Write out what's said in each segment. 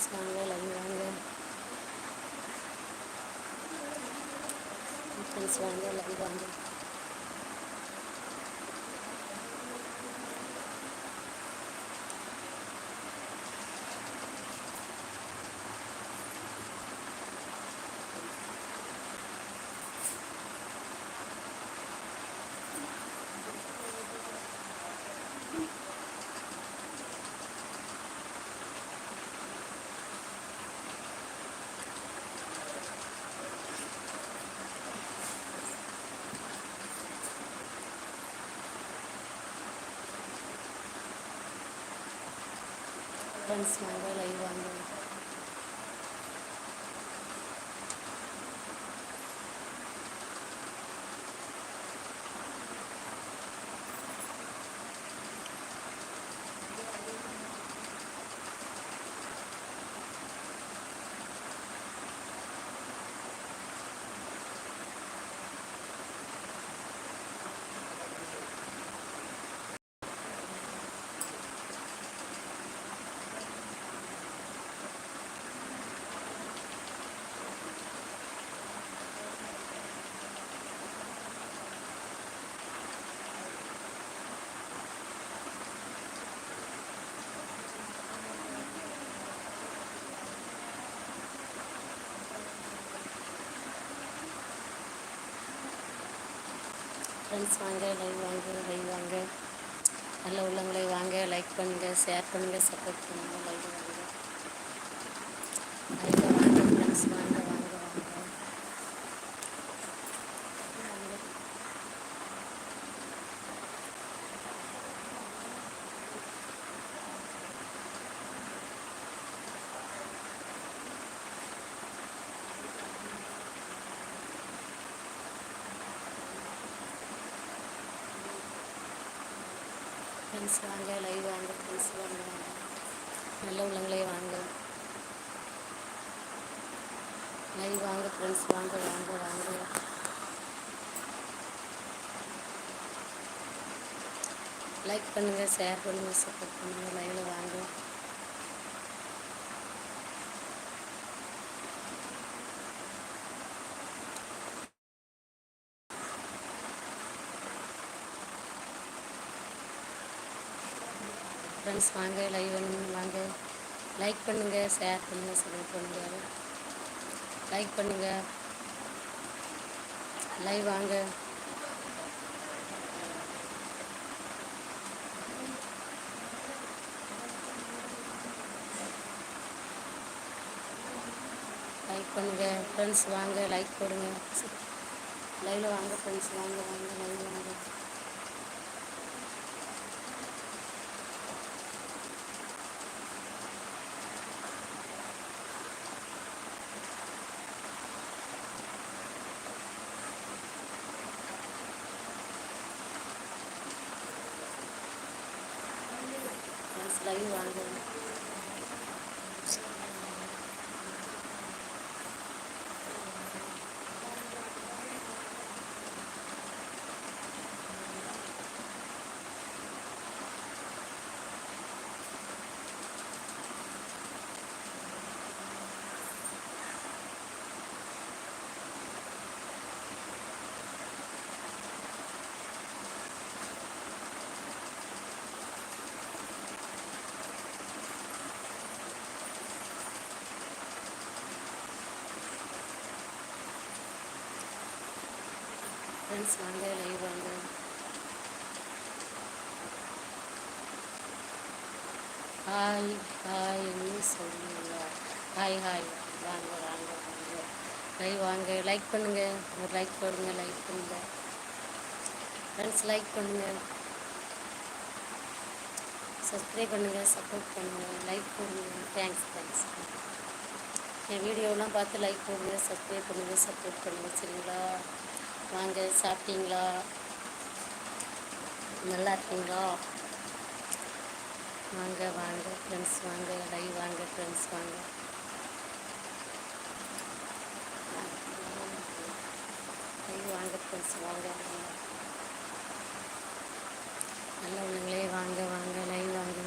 Friends வாங்க live வாங்க friends வாங்க லைவ் வாங்க. ஃப்ரெண்ட்ஸ் வாங்க லைவ் வாங்க ஃப்ரெண்ட்ஸ் வாங்க லைவ் வாங்க லைவ் வாங்க. நல்ல உள்ளவங்களை வாங்க லைக் பண்ணுங்கள் ஷேர் பண்ணுங்கள் சப்போர்ட் பண்ணுங்கள் லைவ் வாங்க. லைவ் வாங்க ஃப்ரெண்ட்ஸ் வாங்க லைவ் வாங்க ஃப்ரெண்ட்ஸ் வாங்க வாங்க நல்ல உள்ளங்களே வாங்க லைவ் வாங்க ஃப்ரெண்ட்ஸ் வாங்க வாங்க வாங்க லைக் பண்ணுங்கள் ஷேர் பண்ணுங்கள் சப்போர்ட் பண்ணுங்கள் லைவில் வாங்க. ஃப்ரெண்ட்ஸ் வாங்க லைவ் வாங்க. லைக் பண்ணுங்கள் ஷேர் பண்ணுங்கள் சப்போர்ட் பண்ணுங்கள் லைக் பண்ணுங்கள் லைவ் வாங்க லைக் பண்ணுங்கள் ஃப்ரெண்ட்ஸ் வாங்க லைக் போடுங்க. லைவில் வாங்க ஃப்ரெண்ட்ஸ் வாங்க வாங்க லைவ் வாங்க. ஃப்ரெண்ட்ஸ் லைவ் வாங்க ஃப்ரெண்ட்ஸ் வாங்க லைவ் வாங்க ஹாய் ஹாய்ன்னு சொல்லுங்க. ஹாய் ஹாய் வாங்க வாங்க வாங்க. லைவ் வாங்க. லைக் பண்ணுங்க. ஒரு லைக் போடுங்க லைக் பண்ணுங்க. ஃப்ரெண்ட்ஸ் லைக் பண்ணுங்க. சப்ஸ்கிரைப் பண்ணுங்க சப்போர்ட் பண்ணுங்க. லைக் பண்ணுங்க தேங்க்ஸ் தேங்க்ஸ் என் வீடியோலாம் பார்த்து லைக் போடுங்க சப்ஸ்கிரைப் பண்ணுங்க சப்போர்ட் பண்ணுங்க சரிங்களா? வாங்க சாப்பிட்டீங்களா? நல்லா இருக்கீங்களா? வாங்க வாங்க ஃப்ரெண்ட்ஸ் வாங்க லைவ் வாங்க ஃப்ரெண்ட்ஸ் வாங்க. லைவ் வாங்க ஃப்ரெண்ட்ஸ் வாங்க. வாங்க. நல்ல உள்ளங்களே வாங்க வாங்க லைவ் வாங்க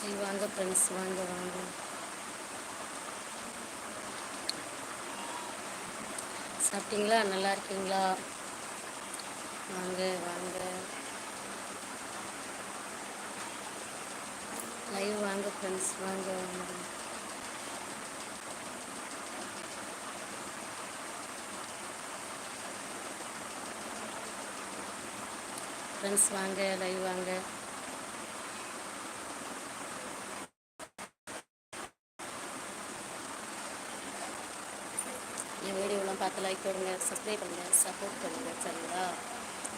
சரி வாங்க ஃப்ரெண்ட்ஸ் வாங்க வாங்க. சாப்பிட்டீங்களா? நல்லா இருக்கீங்களா? வாங்க வாங்க. லைவ் வாங்க ஃப்ரெண்ட்ஸ் வாங்க வாங்க. ஃப்ரெண்ட்ஸ் வாங்க லைவ் வாங்க என் வீடியோலாம் பார்த்து லைக் கொடுங்க சப்ஸ்கிரைப் பண்ணுங்க சப்போர்ட் பண்ணுங்கள் சரிங்களா?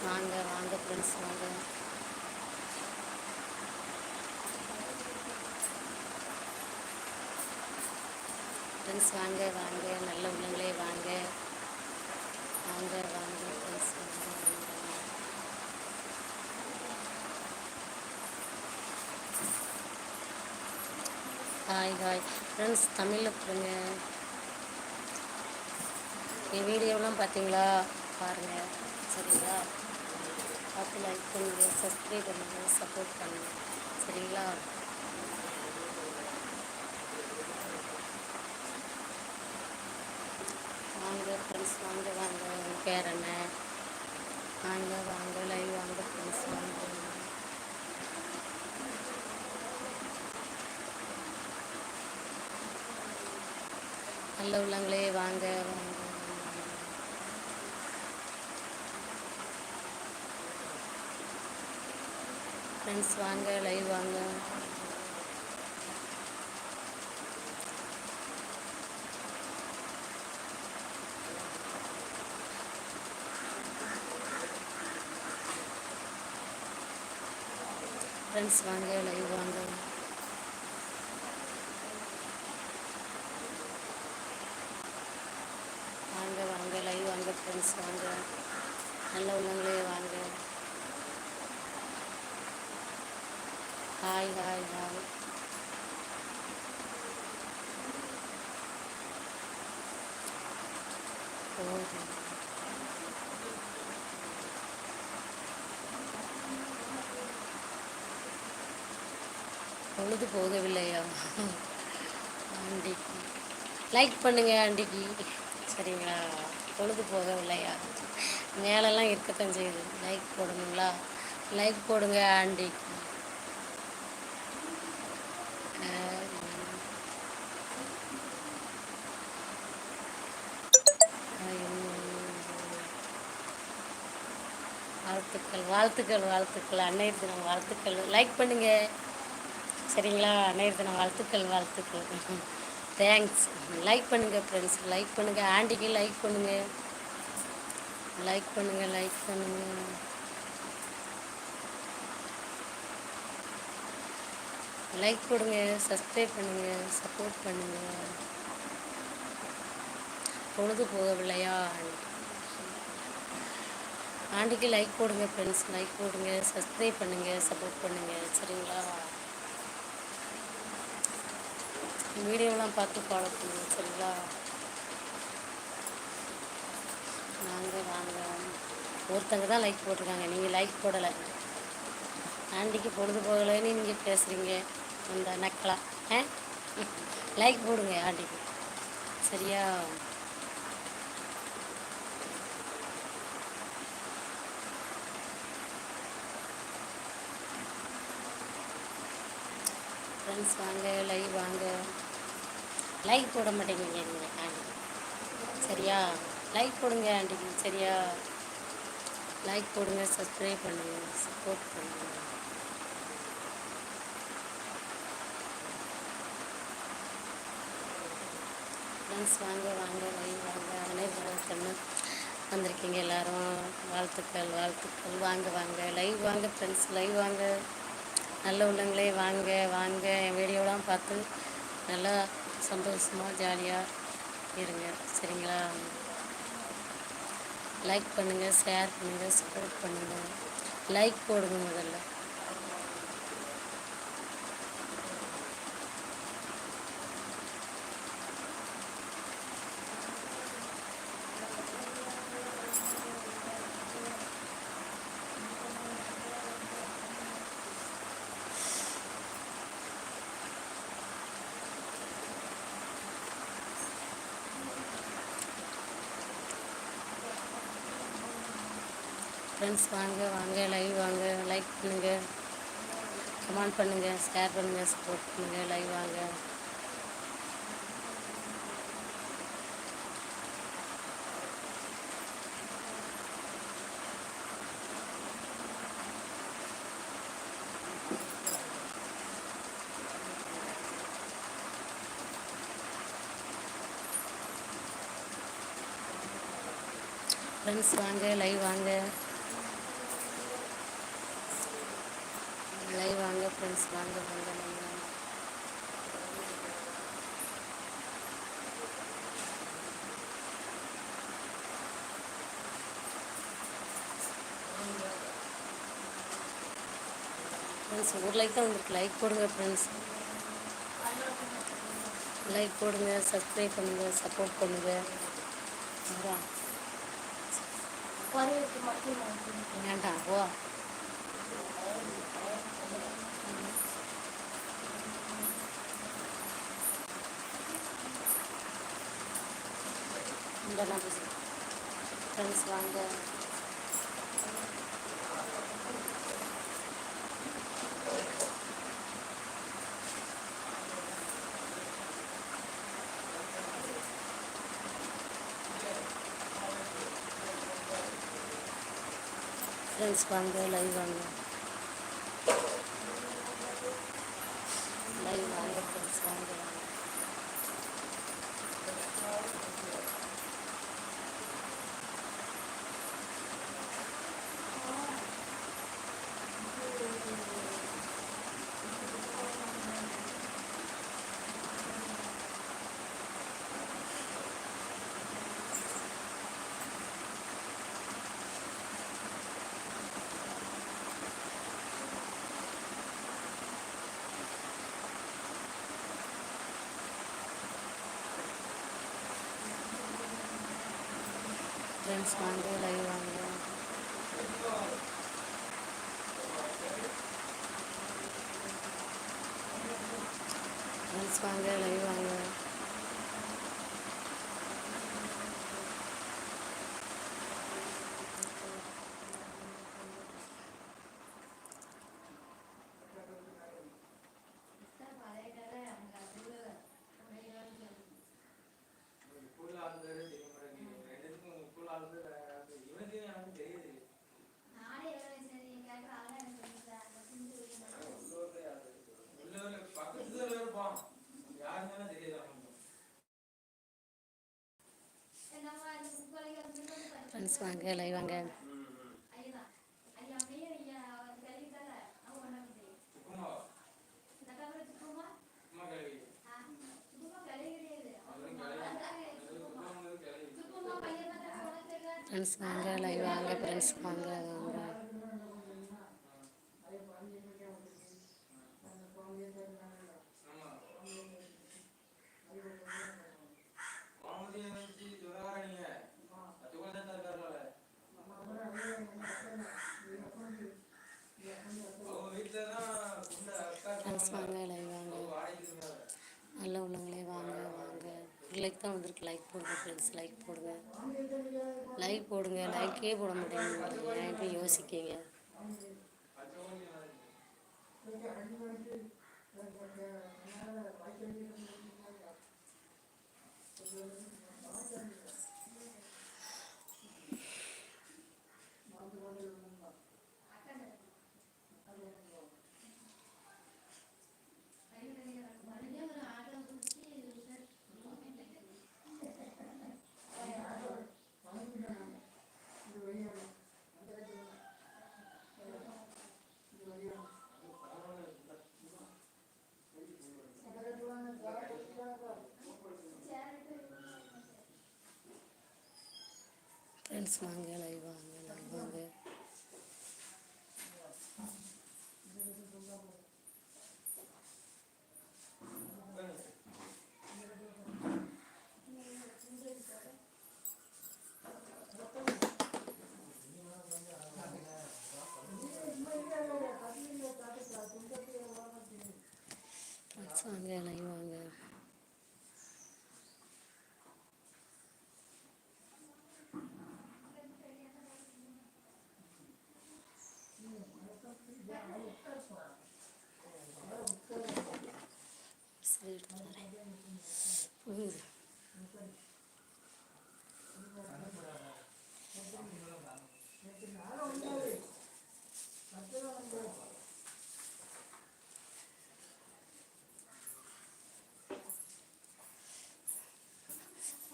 வாங்க வாங்க ஃப்ரெண்ட்ஸ் வாங்க. ஃப்ரெண்ட்ஸ் வாங்க வாங்க நல்ல உள்ளங்களே வாங்க. வாங்க வாங்க ஃப்ரெண்ட்ஸ் வாங்க ஹாய் ஹாய் ஃப்ரெண்ட்ஸ் தமிழில் கொடுங்க என் வீடியோலாம் பார்த்தீங்களா பாருங்கள் சரிங்களா? பார்த்து லைக் பண்ணுங்கள் சப்ஸ்கிரைப் பண்ணுங்கள் சப்போர்ட் பண்ணுங்கள் சரிங்களா? வாங்க ஃப்ரெண்ட்ஸ் வாங்க வாங்க. உங்கள் பேர் என்ன? வாங்க வாங்க. லைவ் வாங்க ஃப்ரெண்ட்ஸ் வாங்க. நல்ல உள்ளங்களே வாங்க வாங்க. ஃப்ரெண்ட்ஸ் வாங்க லைவ் வாங்க. ஃப்ரெண்ட்ஸ் வாங்க லைவ் வாங்க. வாங்க வாங்க லைவ் வாங்க ஃப்ரெண்ட்ஸ் வாங்க. நல்ல உள்ளங்களே வாங்க. ஹாய் ஹாய் ஹாய் பொழுது போகவில்லையா? ஆண்டிக்கு. லைக் பண்ணுங்க ஆண்டிக்கு. சரிங்களா? பொழுது போகவில்லையா? மேலெல்லாம் இருக்கத்தான் செய்யுது. லைக் போடணுங்களா லைக் போடுங்க ஆண்டிக்கு. வாழ்த்துக்கள் வாழ்த்துக்கள். அன்னையர் தினம் வாழ்த்துக்கள். லைக் பண்ணுங்க. சரிங்களா? அன்னையர் தினம் வாழ்த்துக்கள் வாழ்த்துக்கள். தேங்க்ஸ் லைக் பண்ணுங்க ஃப்ரெண்ட்ஸ் லைக் பண்ணுங்க. ஆண்டிக்கு லைக் பண்ணுங்க. லைக் பண்ணுங்க லைக் பண்ணுங்க. லைக் கொடுங்க சப்ஸ்கிரைப் பண்ணுங்க சப்போர்ட் பண்ணுங்க. பொழுது போகவில்லையா ஆண்டிக்கு லைக் போடுங்க ஃப்ரெண்ட்ஸ் லைக் போடுங்க சப்ஸ்கிரைப் பண்ணுங்க சப்போர்ட் பண்ணுங்க. சரிங்களா? வீடியோலாம் பார்த்து ஃபாலோ பண்ணுங்க சரிங்களா? நாங்கள் வாங்க. ஒருத்தங்க தான் லைக் போட்டிருக்காங்க. நீங்கள் லைக் போடலை. ஆண்டிக்கு பொழுது போகலைன்னு நீங்கள் பேசுகிறீங்க அந்த நக்கலா ஆ? லைக் போடுங்க ஆண்டிக்கு. சரியா? ஃப்ரெண்ட்ஸ் வாங்க லைவ் வாங்க. லைக் போட மாட்டேங்கிறீங்க நீங்கள் ஆண்டி சரியா? லைக் போடுங்க ஆண்டிக்கு சரியா? லைக் போடுங்க சப்ஸ்கிரைப் பண்ணுங்க சப்போர்ட் பண்ணுங்க. ஃப்ரெண்ட்ஸ் வாங்க வாங்க லைவ் வாங்க. அனைவருக்கும் வந்திருக்கீங்க எல்லாரும். வாழ்த்துக்கள் வாழ்த்துக்கள். வாங்க வாங்க. லைவ் வாங்க ஃப்ரெண்ட்ஸ் லைவ் வாங்க. நல்ல உள்ளங்களே வாங்க வாங்க. என் வீடியோலாம் பார்த்து நல்லா சந்தோஷமாக ஜாலியாக இருங்க. சரிங்களா? லைக் பண்ணுங்கள் ஷேர் பண்ணுங்கள் சப்போர்ட் பண்ணுங்கள் லைக் போடுங்க முதல்ல. ஃப்ரெண்ட்ஸ் வாங்க வாங்க லைவ் வாங்க லைக் பண்ணுங்கள் கமெண்ட் பண்ணுங்கள் ஷேர் பண்ணுங்கள் சப்போர்ட் பண்ணுங்கள் லைவ் வாங்க. ஃப்ரெண்ட்ஸ் வாங்க லைவ் வாங்க லைவ் வாங்க ஃப்ரெண்ட்ஸ் வாங்க வாங்க வாங்க ஃப்ரெண்ட்ஸ் ஒரு லைக் தான் உங்களுக்கு லைக் போடுங்க ஃப்ரெண்ட்ஸ் லைக் போடுங்க சப்ஸ்கிரைப் பண்ணுங்கள் சப்போர்ட் பண்ணுங்கள். வேண்டாம் ஓ இந்த நம்பர் ஃப்ரெண்ட்ஸ் வாங்க ஃப்ரெண்ட்ஸ் வாங்க லைவ் வாங்க லைவ் வாங்க ஃப்ரெண்ட்ஸ் வாங்க வாங்க ஃப்ரெண்ட்ஸ் வாங்க லைவ் வாங்க ஃப்ரெண்ட்ஸ் வாங்க லைவ் வாங்க உப்புள்ள ஆளுங்க தெரிய மாட்டேங்குது ரெண்டுத்துக்கும் உப்புள்ள ஆளுங்க இவனுக்கு எனக்கு தெரியுது உள்ளூர்ல யாரு உள்ளூர்ல பக்கத்துல இருப்பான் யாருன்னு தெரியுது அவனுக்கு ஃப்ரெண்ட்ஸ் வாங்க லைவ் வாங்க. ஃப்ரெண்ட்ஸ் வாங்க லைவ் வாங்க ஃப்ரெண்ட்ஸ் வாங்க வாங்க ஆமா வாமதியை வச்சு சுதாகரணிங்க பத்து கூட தான் இருக்காருல்ல அவங்க வீட்டுல தான் குண்ட அக்கா ஃப்ரெண்ட்ஸ் இருப்பாங்க. வாங்க லைவ் வாங்க அவங்க வாடகைக்கு இருந்தாங்க நல்ல உள்ளவங்களே வாங்க வாங்க ஒரு லைக் தான் வந்திருக்கு. லைக் போடுங்க ஃப்ரெண்ட்ஸ் லைக் போடுங்க. லைக் போடுங்க. லைக்கே போட மாட்டேங்குது. ஏன் இப்படி யோசிக்கீங்க ஃப்ரெண்ட்ஸ் வாங்க லைவ்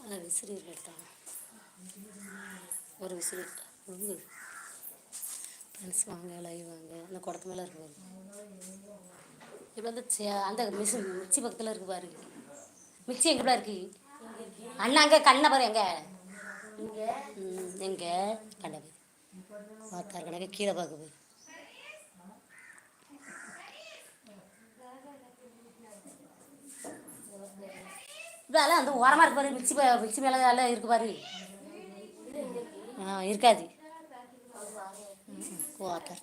நல்லா விசிறி எடுத்தாங்க ஒரு விசிறி ஃப்ரெண்ட்ஸ் வாங்க லைவ் வாங்க அந்த குடத்து மேலே இருக்கு இப்போ வந்து சே- அந்த மிஷின் மிக்சி பக்கத்தில் இருக்கு பாரு. மிக்சி எங்கே இருக்கு? அண்ணா அங்கே கண்ணை பாரு எங்க? எங்கே எங்க? கண்ணை பாரு. பார்த்தா கணக்கு கீழே பார்க்க போய். இப்படி அதெல்லாம் வந்து ஓரமாக இருக்கு பாரு மிக்சி ப- மிக்சி மேலே எல்லாம் இருக்கு பாரு. ஆ இருக்காது. வாட்டர்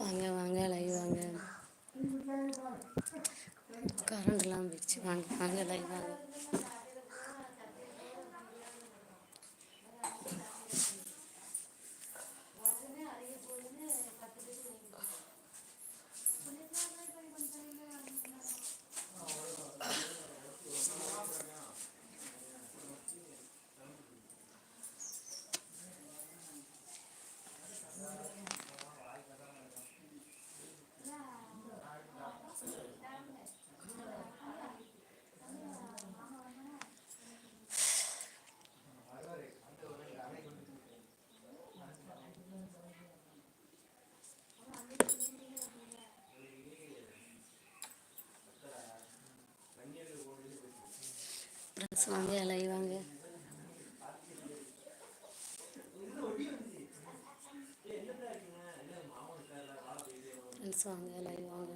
வாங்க வாங்க லைவ் வாங்க கரண்ட்லாம் போயிடுச்சு வாங்க வாங்க லைவ் வாங்க ஃப்ரெண்ட்ஸ் வாங்க லைவ் வாங்க ஃப்ரெண்ட்ஸ் வாங்க வாங்க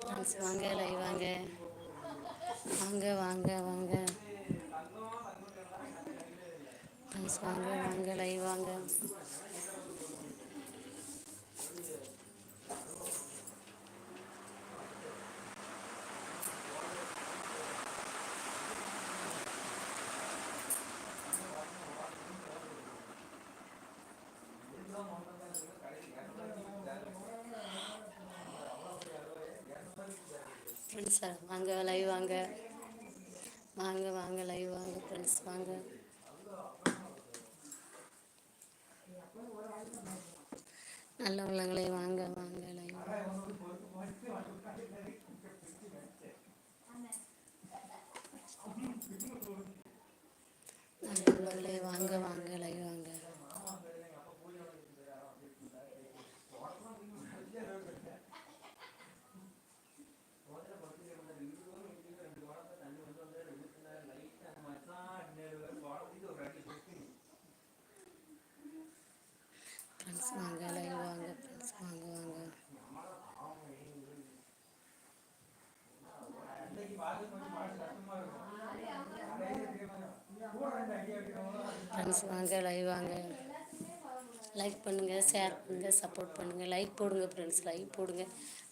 ஃப்ரெண்ட்ஸ் வாங்க வாங்க. வாங்க வாங்க வாங்க ஃப்ரெண்ட்ஸ் வாங்க வாங்க லைவ் வாங்க சார் வாங்க லைவ் வாங்க. வாங்க வாங்க லைவ் வாங்க ஃப்ரெண்ட்ஸ் வாங்க. நல்ல உள்ளங்களே வாங்க வாங்க லைவ் நல்ல உள்ளங்களே வாங்க வாங்க லைவ் வாங்க ஃப்ரெண்ட்ஸ் வாங்க லைவ் வாங்க ஃப்ரெண்ட்ஸ் வாங்க வாங்க ஃப்ரெண்ட்ஸ் வாங்க லைவ் வாங்க லைக் பண்ணுங்கள் ஷேர் பண்ணுங்கள் சப்போர்ட் பண்ணுங்கள் லைக் போடுங்க ஃப்ரெண்ட்ஸ் லைக் போடுங்க.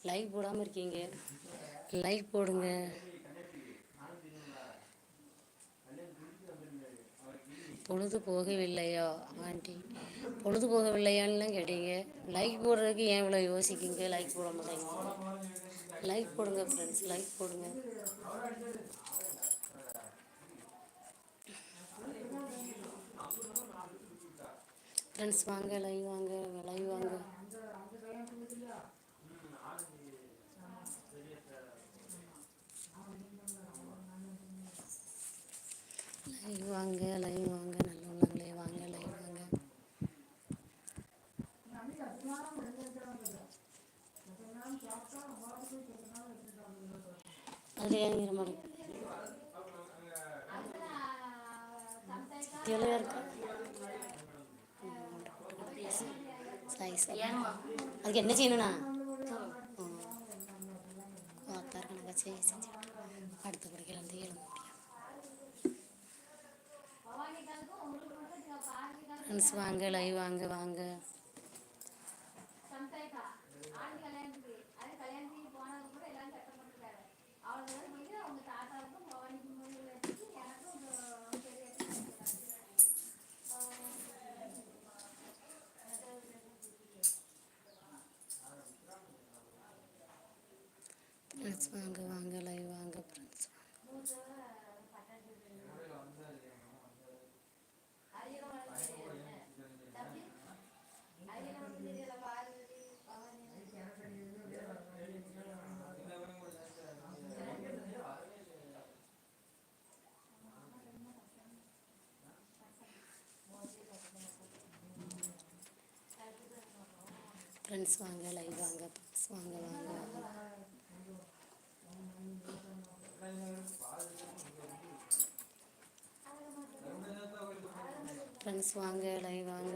லைக் போடாமல் இருக்கீங்க. லைக் போடுங்க. பொழுது போகவில்லையா ஆண்டி? பொழுது போகவில்லையான்லாம் கேட்டீங்க. லைக் போடுறதுக்கு ஏன் இவ்வளோ யோசிக்கிங்க லைக் போட மாட்டேங்க லைக் போடுங்க ஃப்ரெண்ட்ஸ் லைக் போடுங்க. ஃப்ரெண்ட்ஸ் வாங்க லைவ் வாங்க லைவ் வாங்க. லைவ் வாங்க லைவ் வாங்க நல்ல உள்ளங்களே வாங்க லைவ் வாங்க அதில் ஏங்கிற மாதிரி எவ்வளோ இருக்கா சாய் சார் அதுக்கு என்ன செய்யணுண்ணா பார்த்தாரு கணக்கா செய்ய செஞ்சு அடுத்த படிக்கல இருந்து ஏழு முடியும் ஃப்ரெண்ட்ஸ் வாங்க லைவ் வாங்க வாங்க ஃப்ரெண்ட்ஸ் வாங்க லைவ் வாங்க ஃப்ரெண்ட்ஸ் வாங்க வாங்க. ஃப்ரெண்ட்ஸ் வாங்க லைவ் வாங்க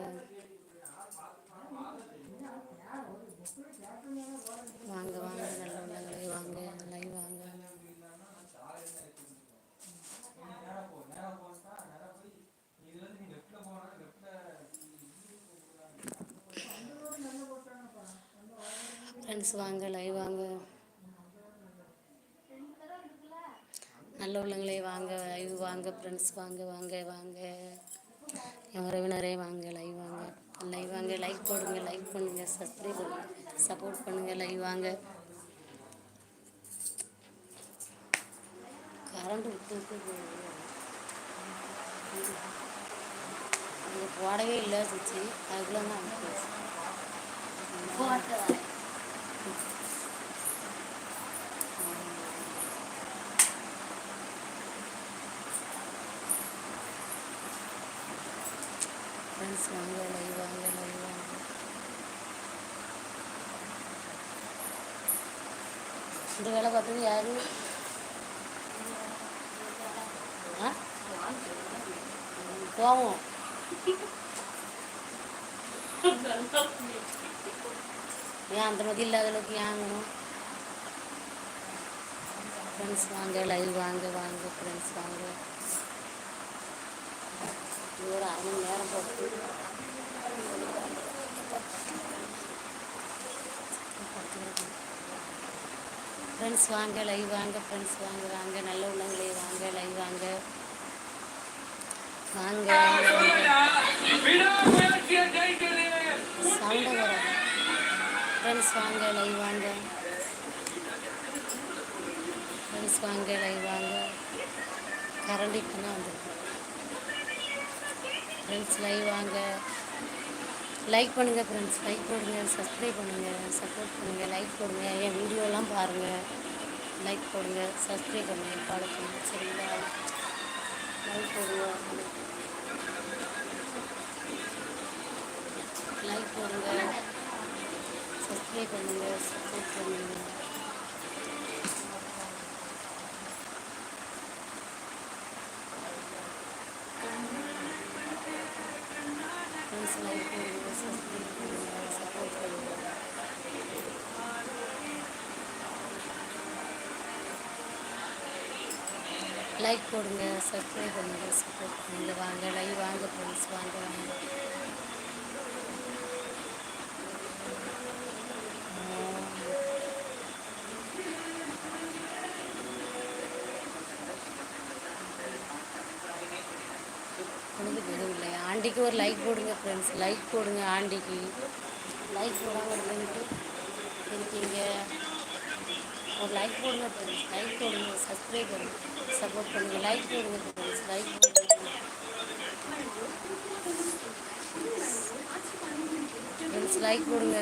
வாங்க நல்ல உள்ளங்களே வாங்க லைவ் வாங்க நேரா போ நேரா போட்டா நேரா போய் இதுல இருந்து நீ லெஃப்ட்ல போனா லெஃப்ட்ல ஃப்ரெண்ட்ஸ் வாங்க லைவ் வாங்க. நல்ல உள்ளங்களே வாங்க லைவ் வாங்க ஃப்ரெண்ட்ஸ் வாங்க வாங்க வாங்க. என் உறவினரே வாங்க லைவ் வாங்க. லைவ் வாங்க லைக் போடுங்க லைக் பண்ணுங்க சப்ஸ்கிரைப் பண்ணுங்க சப்போர்ட் பண்ணுங்க லைவ் வாங்க. கரண்ட் விட்டு போடவே இல்லை சுச்சி அதுக்குள்ள தான் ஃப்ரெண்ட்ஸ் வாங்க லைவ் வாங்க லைவ் வாங்க இந்த வேலை பார்த்தது யாரு? போவோம். ஏன் அந்த மாதிரி இல்லாத அளவுக்கு ஏன் ஆகணும் ஃப்ரெண்ட்ஸ் வாங்க லைவ் வாங்க வாங்க ஃப்ரெண்ட்ஸ் வாங்க இது ஒரு அரை மணி நேரம் போட்டு ஃப்ரெண்ட்ஸ் வாங்க லைவ் வாங்க ஃப்ரெண்ட்ஸ் வாங்க வாங்க நல்ல உள்ளங்களே வாங்க லைவ் வாங்க வாங்க சவுண்டை வர ஃப்ரெண்ட்ஸ் வாங்க லைவ் வாங்க ஃப்ரெண்ட்ஸ் வாங்க லைவ் வாங்க கரண்ட் இப்போ தான் வந்துருக்கு ஃப்ரெண்ட்ஸ் லைவ் வாங்க லைக் பண்ணுங்கள் ஃப்ரெண்ட்ஸ் லைக் போடுங்க சப்ஸ்கிரைப் பண்ணுங்கள் சப்போர்ட் பண்ணுங்கள் லைக் போடுங்க. என் வீடியோலாம் பாருங்கள் லைக் போடுங்க சப்ஸ்கிரைப் பண்ணுங்கள் ஃபாலோ பண்ணுங்கள் சரிங்களா லைக் போடுங்க லைக் போடுங்க சப்ஸ்கிரைப் பண்ணுங்கள் சப்போர்ட் பண்ணுங்கள் ஃப்ரெண்ட்ஸ் லைக் போடுங்க சப்ஸ்கிரைப் பண்ணுங்கள் சப்போர்ட் பண்ணுங்கள் லைக் போடுங்க சப்ஸ்கிரைப் பண்ணுங்க சப்போர்ட் பண்ணுங்க. வாங்க லைவ் வாங்க ஃப்ரெண்ட்ஸ் வாங்க. வாங்க எதுவும் இல்லை ஆண்டிக்கு ஒரு லைக் போடுங்க ஃப்ரெண்ட்ஸ் லைக் போடுங்க ஆண்டிக்கு. லைக் போடாமல் இருந்துட்டு இருக்கீங்க. ஒரு லைக் போடுங்க ஃப்ரெண்ட்ஸ் லைக் போடுங்க சப்ஸ்கிரைப் பண்ணுங்க. சப்போர்ட் பண்ணுங்க. லைக் போடுங்க ஃப்ரெண்ட்ஸ் லைக் போடுங்க. ஃப்ரெண்ட்ஸ் லைக் போடுங்க.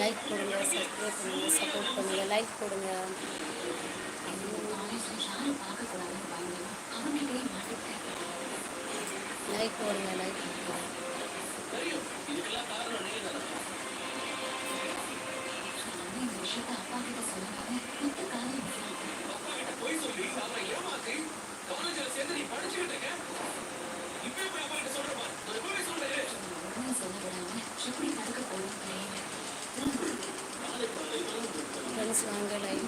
லைக் போடுங்க சப்ஸ்கிரைப் பண்ணுங்க. சப்போர்ட் பண்ணுங்க. லைக் போடுங்க. லைக் போடுங்க லைக் போடுங்க ஃப்ரெண்ட்ஸ் வாங்க லைக்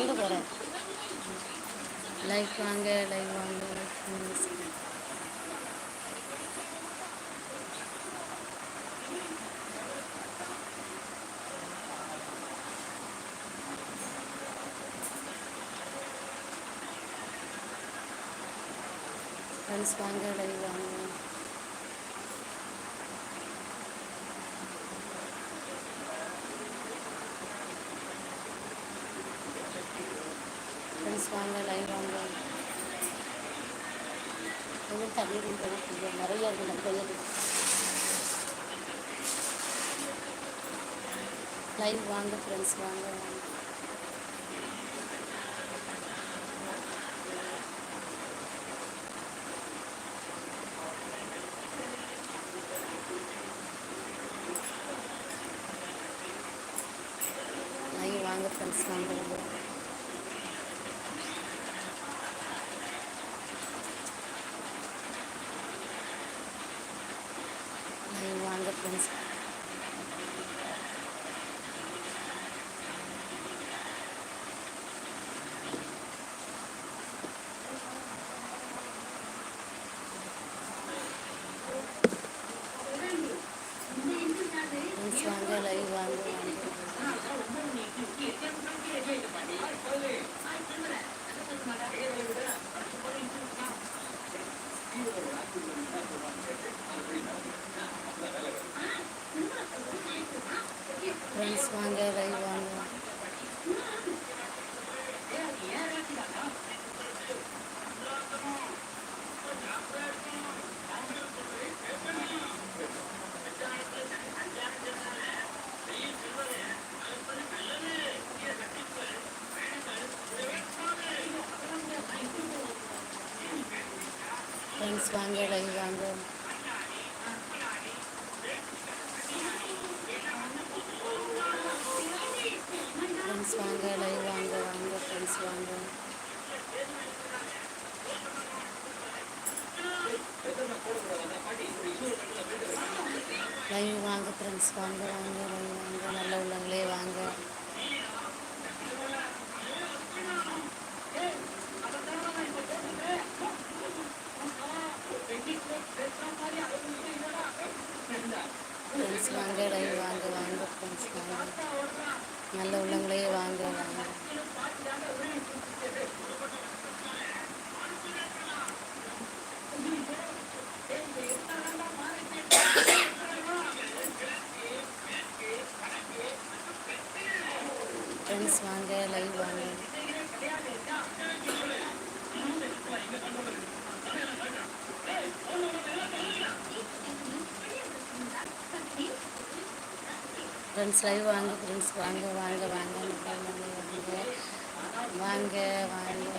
வாங்க போகிறேன் லைக் வாங்க லைக் வாங்க. ஃப்ரெண்ட்ஸ் வாங்க லைவ் வாங்க. வாங்க லைவ் வாங்க. கொஞ்சம் தண்ணி கொஞ்சம் நிறைய இருக்கு நம்ம கையில் லைவ் வாங்க ஃப்ரெண்ட்ஸ் வாங்க வாங்க. லைவ் வாங்க ஃப்ரெண்ட்ஸ் வாங்க. ஃப்ரெண்ட்ஸ் லைவ் வாங்க ஃப்ரெண்ட்ஸ் வாங்க வாங்க வாங்க வாங்க வாங்க வாங்க.